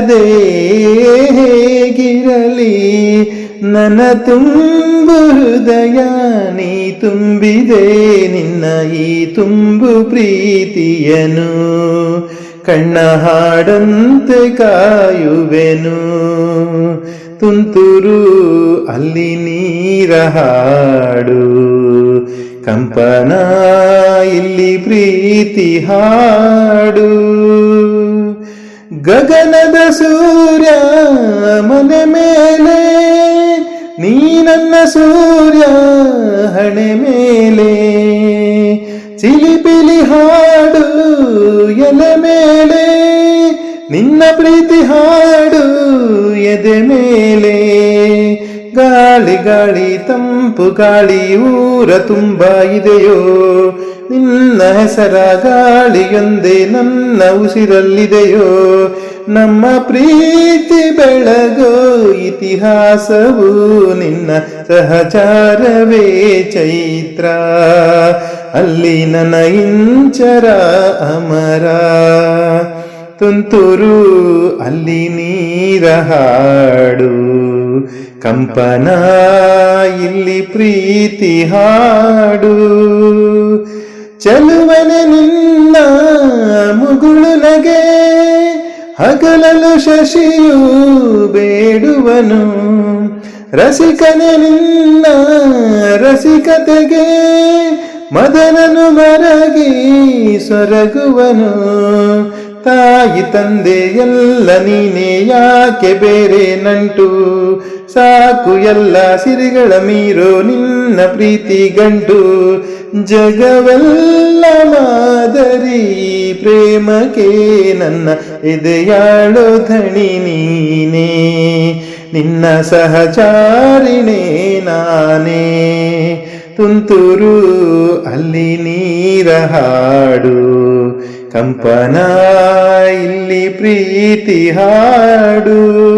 ನೀನಿರದೆ ಹೇಗಿರಲಿ? ನನ್ನ ತುಂಬು ಹೃದಯ ನೀ ತುಂಬಿದೆ, ನಿನ್ನ ಈ ತುಂಬು ಪ್ರೀತಿಯನು. ಕಣ್ಣ ಹಾಡಂತೆ ಕಾಯುವೆನು. ತುಂತುರು ಅಲ್ಲಿ ನೀರ ಹಾಡು. ಕಂಪನ ಇಲ್ಲಿ ಪ್ರೀತಿ ಹಾಡು. ಗಗನದ ಸೂರ್ಯ ಮನೆ ಮೇಲೆ, ನೀ ನನ್ನ ಸೂರ್ಯ ಹಣೆ ಮೇಲೆ. ಚಿಲಿಪಿಲಿ ಹಾಡು ಎಲೆ ಮೇಲೆ, ನಿನ್ನ ಪ್ರೀತಿ ಹಾಡು ಎದೆ ಮೇಲೆ. ಗಾಳಿ ಗಾಳಿ ತಂಪು ಗಾಳಿ ಊರ ತುಂಬ ಇದೆಯೋ? ನಿನ್ನ ಹೆಸರ ಗಾಳಿಯೊಂದೇ ನನ್ನ ಉಸಿರಲ್ಲಿದೆಯೋ? ನಮ್ಮ ಪ್ರೀತಿ ಬೆಳಗೋ ಇತಿಹಾಸವು ನಿನ್ನ ಸಹಚಾರವೇ ಚೈತ್ರ. ಅಲ್ಲಿ ನನ್ನ ಇಂಚರ ಅಮರ. ತುಂತುರು ಅಲ್ಲಿ ನೀರ ಹಾಡು. ಕಂಪನ ಇಲ್ಲಿ ಪ್ರೀತಿ ಹಾಡು. ಚಲುವನೆ ನಿನ್ನ ಮುಗುಳು ನಗೆ, ಹಗಲಲು ಶಶಿಯು ಬೇಡುವನು. ರಸಿಕನೆ ನಿನ್ನ ರಸಿಕತೆಗೆ, ಮದನನು ಮರಗಿ ಸೊರಗುವನು. ತಾಯಿ ತಂದೆ ಎಲ್ಲ ನೀನೇ, ಯಾಕೆ ಬೇರೆ ನಂಟು? ಸಾಕು ಎಲ್ಲ ಸಿರಿಗಳ ಮೀರೋ ನಿನ್ನ ಪ್ರೀತಿ ಗಂಟು ಜಗವೆಲ್ಲ ಮಾದರಿ ಪ್ರೇಮಕ್ಕೆ ನನ್ನ ಎದೆಯಾಳು ಧಣಿ ನೀನೇ. ನಿನ್ನ ಸಹಚಾರಿಣೇ ನಾನೇ. ತುಂತುರು ಅಲ್ಲಿ ನೀರ ಹಾಡು. ಕಂಪನ ಇಲ್ಲಿ ಪ್ರೀತಿ ಹಾಡು.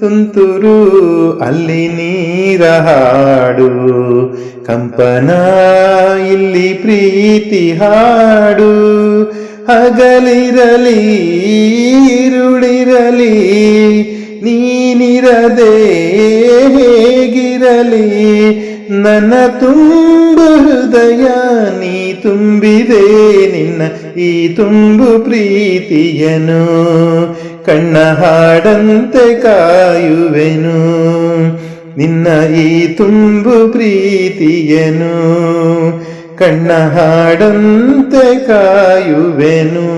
ತುಂತುರು ಅಲ್ಲಿ ನೀರ ಹಾಡು. ಕಂಪನ ಇಲ್ಲಿ ಪ್ರೀತಿ ಹಾಡು. ಹಗಲಿರಲಿ ಇರುಳಿರಲಿ ನೀನಿರದೆ ಹೇಗಿರಲಿ. ನನ್ನ ತುಂಬು ಹೃದಯ, ನೀ ತುಂಬಿದೆ ನಿನ್ನ ಈ ತುಂಬು ಪ್ರೀತಿಯನು. ಕಣ್ಣ ಹಾಡಂತೆ ಕಾಯುವೆನು, ನಿನ್ನ ಈ ತುಂಬು ಪ್ರೀತಿಯನು. ಕಣ್ಣ ಹಾಡಂತೆ ಕಾಯುವೆನು.